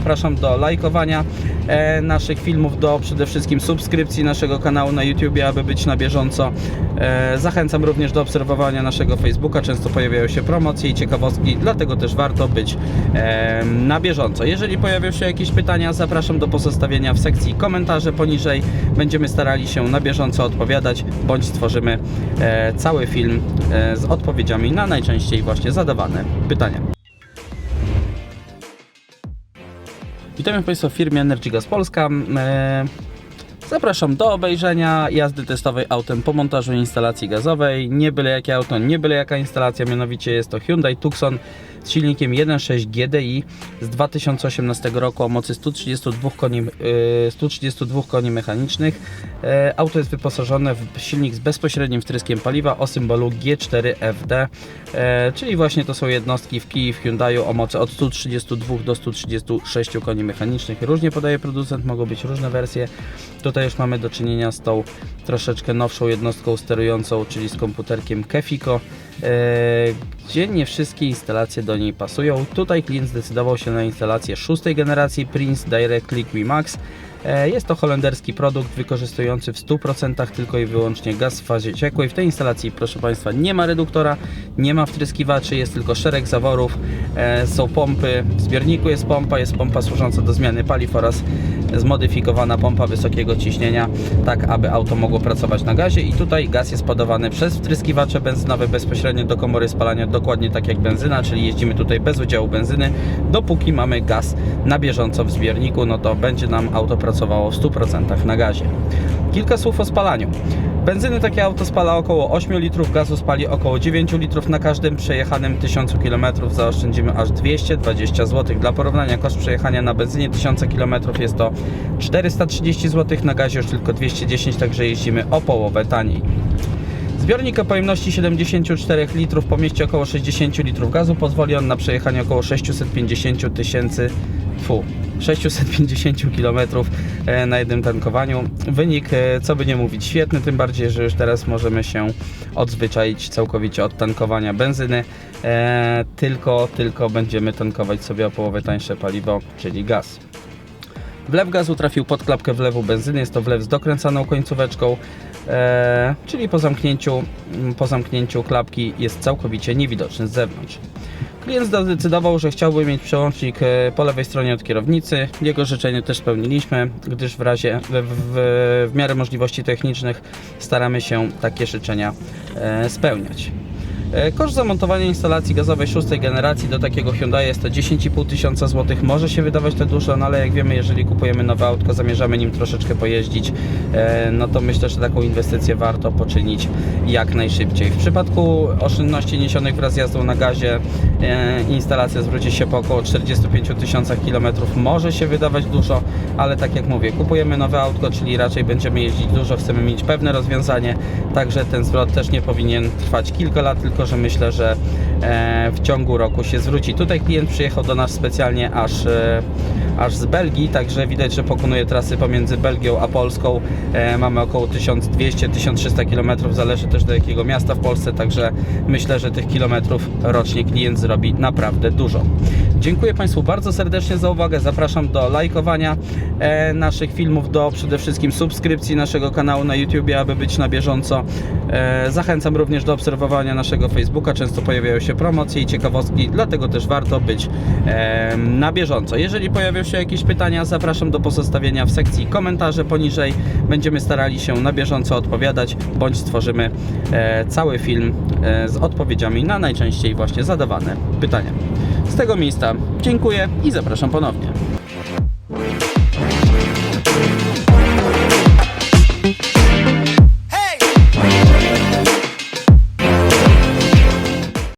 zapraszam do lajkowania e, naszych filmów, do przede wszystkim subskrypcji naszego kanału na YouTube, aby być na bieżąco. E, zachęcam również do obserwowania naszego Facebooka, często pojawiają się promocje i ciekawostki, dlatego też warto być e, na bieżąco. Jeżeli pojawią się jakieś pytania, zapraszam do pozostawienia w sekcji komentarze poniżej. Będziemy starali się na bieżąco odpowiadać, bądź stworzymy cały film z odpowiedziami na najczęściej właśnie zadawane pytania. Witamy Państwa w firmie Energy Gas Polska. E, Zapraszam do obejrzenia jazdy testowej autem po montażu instalacji gazowej. Nie byle jakie auto, nie byle jaka instalacja, mianowicie jest to Hyundai Tucson z silnikiem 1.6 GDI z 2018 roku o mocy 132 koni, yy, 132 koni mechanicznych. E, Auto jest wyposażone w silnik z bezpośrednim wtryskiem paliwa o symbolu G4FD, e, czyli właśnie to są jednostki w Kii w Hyundaiu o mocy od 132 do 136 koni mechanicznych. Różnie podaje producent, mogą być różne wersje. Tutaj już mamy do czynienia z tą troszeczkę nowszą jednostką sterującą, czyli z komputerkiem Kefiko, e, gdzie nie wszystkie instalacje do niej pasują. Tutaj klient zdecydował się na instalację szóstej generacji Prince Direct Liqui Max. E, Jest to holenderski produkt wykorzystujący w 100% tylko i wyłącznie gaz w fazie ciekłej. W tej instalacji, proszę Państwa, nie ma reduktora, nie ma wtryskiwaczy, jest tylko szereg zaworów, e, są pompy, w zbiorniku jest pompa, jest pompa służąca do zmiany paliw oraz zmodyfikowana pompa wysokiego ciśnienia, tak aby auto mogło pracować na gazie i tutaj gaz jest podawany przez wtryskiwacze benzynowe bezpośrednio do komory spalania, dokładnie tak jak benzyna, czyli jeździmy tutaj bez udziału benzyny, dopóki mamy gaz na bieżąco w zbiorniku, no to będzie nam auto pracowało w 100% na gazie. Kilka słów o spalaniu. Benzyny takie auto spala około 8 litrów, gazu spali około 9 litrów na każdym przejechanym 1000 km. Zaoszczędzimy aż 220 zł. Dla porównania koszt przejechania na benzynie 1000 km jest to 430 zł, na gazie już tylko 210, także jeździmy o połowę taniej. Zbiornik o pojemności 74 litrów pomieści około 60 litrów gazu. Pozwoli on na przejechanie około 650 tysięcy, fu, 650 km e, na jednym tankowaniu. Wynik, e, co by nie mówić, świetny, tym bardziej, że już teraz możemy się odzwyczaić całkowicie od tankowania benzyny. E, tylko, tylko będziemy tankować sobie o połowę tańsze paliwo, czyli gaz. Wlew gazu trafił pod klapkę wlewu benzyny. Jest to wlew z dokręcaną końcóweczką, czyli po zamknięciu, po zamknięciu klapki jest całkowicie niewidoczny z zewnątrz. Klient zdecydował, że chciałby mieć przełącznik e, po lewej stronie od kierownicy. Jego życzenie też spełniliśmy, gdyż w razie, w, w, w miarę możliwości technicznych staramy się takie życzenia e, spełniać. E, Koszt zamontowania instalacji gazowej szóstej generacji do takiego Hyundai jest to 10,5 tysiąca złotych. Może się wydawać to dużo, no ale jak wiemy, jeżeli kupujemy nowe autko, zamierzamy nim troszeczkę pojeździć, e, no to myślę, że taką inwestycję warto poczynić jak najszybciej. W przypadku oszczędności niesionych wraz z jazdą na gazie, e, instalacja zwróci się po około 45 tysiącach kilometrów. Może się wydawać dużo, ale tak jak mówię, kupujemy nowe autko, czyli raczej będziemy jeździć dużo, chcemy mieć pewne rozwiązanie, także ten zwrot też nie powinien trwać kilka lat, tylko że myślę, że e, w ciągu roku się zwróci. Tutaj klient przyjechał do nas specjalnie aż, e, aż z Belgii, także widać, że pokonuje trasy pomiędzy Belgią a Polską. E, mamy około 1200-1300 km, zależy też do jakiego miasta w Polsce, także myślę, że tych kilometrów rocznie klient zrobi naprawdę dużo. Dziękuję Państwu bardzo serdecznie za uwagę. Zapraszam do lajkowania naszych filmów, do przede wszystkim subskrypcji naszego kanału na YouTube, aby być na bieżąco. Zachęcam również do obserwowania naszego Facebooka. Często pojawiają się promocje i ciekawostki, dlatego też warto być e, na bieżąco. Jeżeli pojawią się jakieś pytania, zapraszam do pozostawienia w sekcji komentarze poniżej. Będziemy starali się na bieżąco odpowiadać, bądź stworzymy e, cały film e, z odpowiedziami na najczęściej właśnie zadawane pytania. Z tego miejsca dziękuję i zapraszam ponownie.